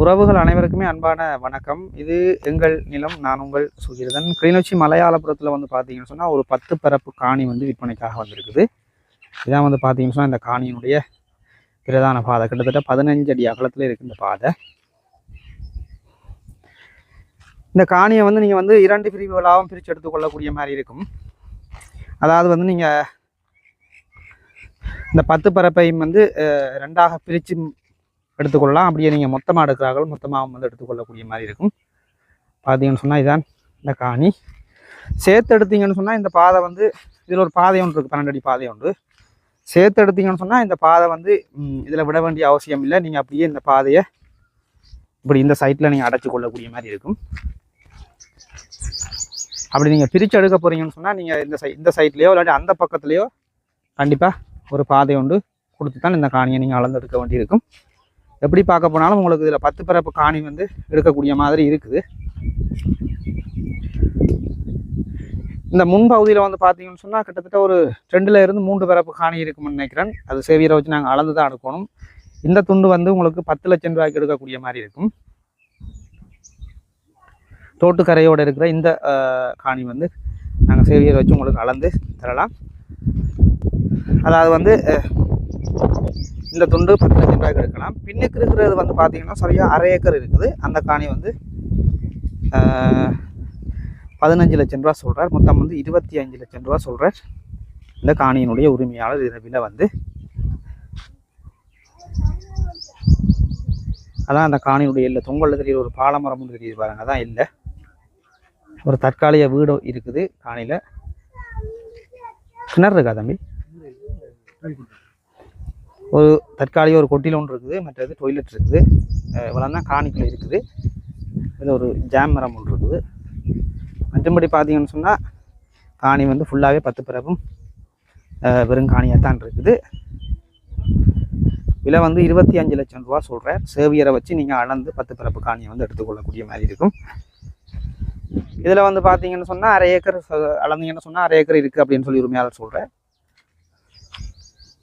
உறவுகள் அனைவருக்குமே அன்பான வணக்கம். இது எங்கள் நிலம் நான் உங்கள் சுகிர்தன். கிளிநொச்சி மலையாளபுரத்தில் வந்து பார்த்தீங்கன்னு சொன்னால் ஒரு பத்து பரப்பு காணி வந்து விற்பனைக்காக வந்திருக்குது. இதான் வந்து பார்த்தீங்கன்னு சொன்னால் இந்த காணியினுடைய பிரதான பாதை. கிட்டத்தட்ட பதினஞ்சு அடி அகலத்தில் இருக்கு இந்த பாதை. இந்த காணியை வந்து நீங்கள் வந்து இரண்டு பிரிவுகளாகவும் பிரித்து எடுத்துக்கொள்ளக்கூடிய மாதிரி இருக்கும். அதாவது வந்து நீங்கள் இந்த பத்து பரப்பையும் வந்து ரெண்டாக பிரித்து எடுத்துக்கொள்ளலாம். அப்படியே நீங்கள் மொத்தமாக எடுக்கிறார்கள் மொத்தமாக வந்து எடுத்துக்கொள்ளக்கூடிய மாதிரி இருக்கும். பார்த்தீங்கன்னு சொன்னால் இதான் இந்த காணி. சேர்த்து எடுத்தீங்கன்னு சொன்னால் இந்த பாதை வந்து இதில் ஒரு பாதை ஒன்று இருக்குது பன்னெண்டு அடி பாதை ஒன்று. சேர்த்து எடுத்தீங்கன்னு சொன்னால் இந்த பாதை வந்து இதில் விட வேண்டிய அவசியம் இல்லை. நீங்கள் அப்படியே இந்த பாதையை இப்படி இந்த சைட்டில் நீங்கள் அடைச்சி கொள்ளக்கூடிய மாதிரி இருக்கும். அப்படி நீங்கள் பிரித்து எடுக்க போகிறீங்கன்னு சொன்னால் நீங்கள் இந்த சை இந்த சைட்லேயோ இல்லாட்டி அந்த பக்கத்துலேயோ கண்டிப்பாக ஒரு பாதை ஒன்று கொடுத்து தான் இந்த காணியை நீங்கள் அளந்து எடுக்க வேண்டியிருக்கும். எப்படி பார்க்க போனாலும் உங்களுக்கு இதில் பத்து பிறப்பு காணி வந்து எடுக்கக்கூடிய மாதிரி இருக்குது. இந்த முன்பகுதியில் வந்து பார்த்தீங்கன்னு சொன்னால் கிட்டத்தட்ட ஒரு ரெண்டில் இருந்து மூன்று பிறப்பு காணி இருக்கும்னு நினைக்கிறேன். அது சேவியரை வச்சு நாங்கள் அளந்து தான் எடுக்கணும். இந்த துண்டு வந்து உங்களுக்கு பத்து லட்சம் ரூபாய்க்கு எடுக்கக்கூடிய மாதிரி இருக்கும். தோட்டுக்கரையோடு இருக்கிற இந்த காணி வந்து நாங்கள் சேவியரை வச்சு உங்களுக்கு அளந்து தரலாம். அதாவது வந்து இந்த துண்டு பத்து லட்சம் ரூபாய்க்கு எடுக்கலாம். பின்னுக்கு இருக்கிறது வந்து பார்த்தீங்கன்னா சரியாக அரை ஏக்கர் இருக்குது. அந்த காணி வந்து பதினஞ்சு லட்சம் ரூபா சொல்கிறார் மொத்தம் வந்து இருபத்தி அஞ்சு லட்சம் ரூபா சொல்கிறார் இந்த காணியினுடைய உரிமையாளர் இதில் விலை வந்து. அதான் அந்த காணியினுடைய இல்லை. தொங்கலில் தெரியுற ஒரு பாலமரம்னு தெரியுது பாருங்க. அதான் இல்லை. ஒரு தற்காலிக வீடு இருக்குது காணியில். கிணறு இருக்கா தம்பி? ஒரு தற்காலிக ஒரு கொட்டில் ஒன்று இருக்குது மற்றது டொய்லெட் இருக்குது. அஹ் இவ்வளோ தான் இருக்குது. இதில் ஒரு ஜாம் மரம் ஒன்று இருக்குது. மற்றபடி பார்த்தீங்கன்னு சொன்னால் காணி வந்து ஃபுல்லாகவே பத்து பிறப்பும் வெறும் காணியாக தான் இருக்குது. விலை வந்து இருபத்தி அஞ்சு லட்சம் ரூபா சொல்கிறேன் சேவியரை வச்சு நீங்கள் அளந்து பத்து பிறப்பு காணியை வந்து எடுத்துக்கொள்ளக்கூடிய மாதிரி இருக்கும். இதில் வந்து பார்த்தீங்கன்னு சொன்னால் அரை ஏக்கர் அளந்தீங்கன்னு சொன்னால் அரை ஏக்கர் இருக்குது அப்படின்னு சொல்லி உரிமையாளர் சொல்கிறேன்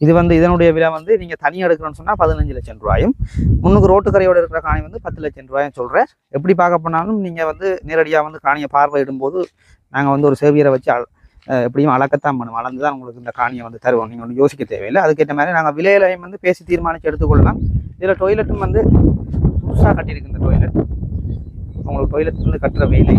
இது வந்து இதனுடைய விலை வந்து நீங்கள் தனியாக எடுக்கணும்னு சொன்னால் பதினஞ்சு லட்சம் ரூபாயும் முன்னுக்கு ரோட்டுக்கரையோட இருக்கிற காணி வந்து பத்து லட்சம் ரூபாயும் சொல்கிறேன் எப்படி பார்க்க போனாலும் நீங்கள் வந்து நேரடியாக வந்து காணியை பார்வையிடும்போது நாங்கள் வந்து ஒரு சேவியரை வச்சு எப்படியும் அளக்கத்தான் பண்ணுவோம். அளந்து தான் உங்களுக்கு இந்த காணியை வந்து தருவோம். நீங்கள் ஒன்றும் யோசிக்க தேவையில்லை. அதுக்கேற்ற மாதிரி நாங்கள் விலையிலையும் வந்து பேசி தீர்மானித்து எடுத்துக்கொள்ளலாம். இதில் டொய்லெட்டும் வந்து புதுசாக கட்டியிருக்கு இந்த டொய்லெட் உங்களுக்கு டொய்லெட் வந்து கட்டுற வேலை.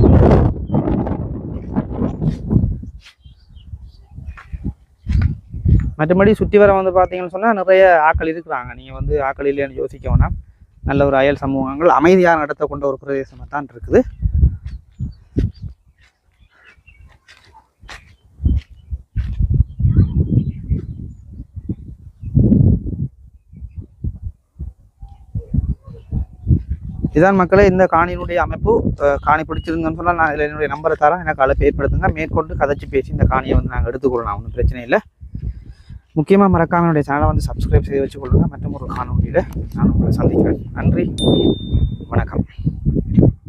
மற்றபடி சுற்றி வர வந்து பார்த்தீங்கன்னு சொன்னால் நிறைய ஆக்கள் இருக்கிறாங்க. நீங்கள் வந்து ஆக்கள் இல்லைன்னு யோசிக்க வேணாம். நல்ல ஒரு அயல் சமூகங்கள் அமைதியாக நடத்தக்கொண்ட ஒரு பிரதேசமாக தான் இருக்குது. இதான் மக்களே இந்த காணியினுடைய அமைப்பு. காணி பிடிச்சிருங்கன்னு சொன்னால் நான் இதில் என்னுடைய நம்பரை தரேன். எனக்கு அதில் ஏற்படுத்துங்க மேற்கொண்டு கதைச்சி பேசி இந்த காணியை வந்து நாங்கள் எடுத்துக்கொள்ளலாம். ஒன்றும் பிரச்சனை இல்லை. முக்கியமாக மறக்காம என்னுடைய சேனலை வந்து சப்ஸ்கிரைப் செய்து கொள்ளுங்கள் மற்றும் ஒரு காணொலியில் நான் உங்களை சந்திக்கிறேன். நன்றி. வணக்கம்.